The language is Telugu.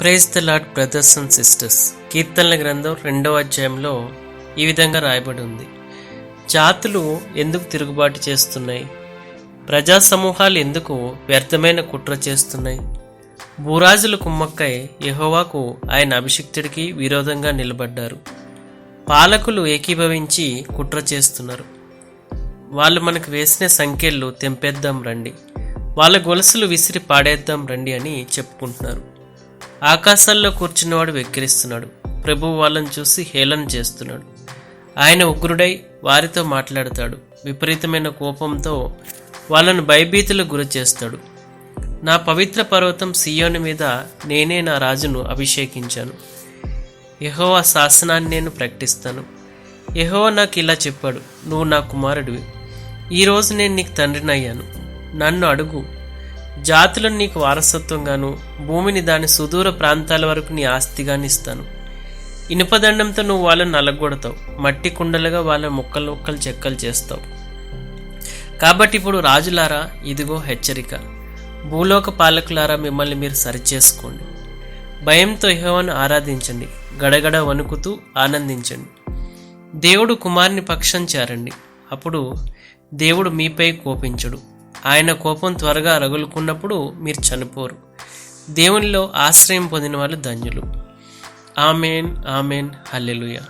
Praise the lord brothers and sisters కీర్తనల గ్రంథం రెండవ అధ్యాయంలో ఈ విధంగా రాయబడి ఉంది. జాతులు ఎందుకు తిరుగుబాటు చేస్తున్నాయి? ప్రజా సమూహాలు ఎందుకు వ్యర్థమైన కుట్ర చేస్తున్నాయి? భూరాజులు కుమ్మక్కై యహోవాకు ఆయన అభిషిక్తుడికి విరోధంగా నిలబడ్డారు. పాలకులు ఏకీభవించి కుట్ర చేస్తున్నారు. వాళ్ళు మనకు వేసిన సంఖ్యలు తెంపేద్దాం రండి. వాళ్ళ గొలుసులు విసిరి పాడేద్దాం రండి అని చెప్పుకుంటున్నారు. ఆకాశాల్లో కూర్చున్నవాడు వెక్కిరిస్తున్నాడు. ప్రభు వాళ్ళని చూసి హేళన చేస్తున్నాడు. ఆయన ఉగ్రుడై వారితో మాట్లాడతాడు. విపరీతమైన కోపంతో వాళ్ళను భయభీతులకు గురి చేస్తాడు. నా పవిత్ర పర్వతం సియోని మీద నేనే నా రాజును అభిషేకించాను. యహోవా శాసనాన్ని నేను ప్రకటిస్తాను. యహోవా నాకు ఇలా చెప్పాడు. నువ్వు నా కుమారుడివి. ఈరోజు నేను నీకు తండ్రినయ్యాను. నన్ను అడుగు. జాతులను నీకు వారసత్వంగాను భూమిని దాని సుదూర ప్రాంతాల వరకు నీ ఆస్తిగాని ఇస్తాను. ఇనుపదండంతో నువ్వు వాళ్ళని నలగొడతావు. మట్టి కుండలుగా వాళ్ళ ముక్కలు ముక్కలు చెక్కలు చేస్తావు. కాబట్టి ఇప్పుడు రాజులారా ఇదిగో హెచ్చరిక. భూలోక పాలకులారా మిమ్మల్ని మీరు సరిచేసుకోండి. భయంతో యెహోవాను ఆరాధించండి. గడగడ వణుకుతూ ఆనందించండి. దేవుడు కుమారుని పక్షం చేరండి. అప్పుడు దేవుడు మీపై కోపించడు. ఆయన కోపం త్వరగా రగులుకున్నప్పుడు మీరు చనిపోరు. దేవునిలో ఆశ్రయం పొందిన వాళ్ళు ధన్యులు. Amen amen hallelujah.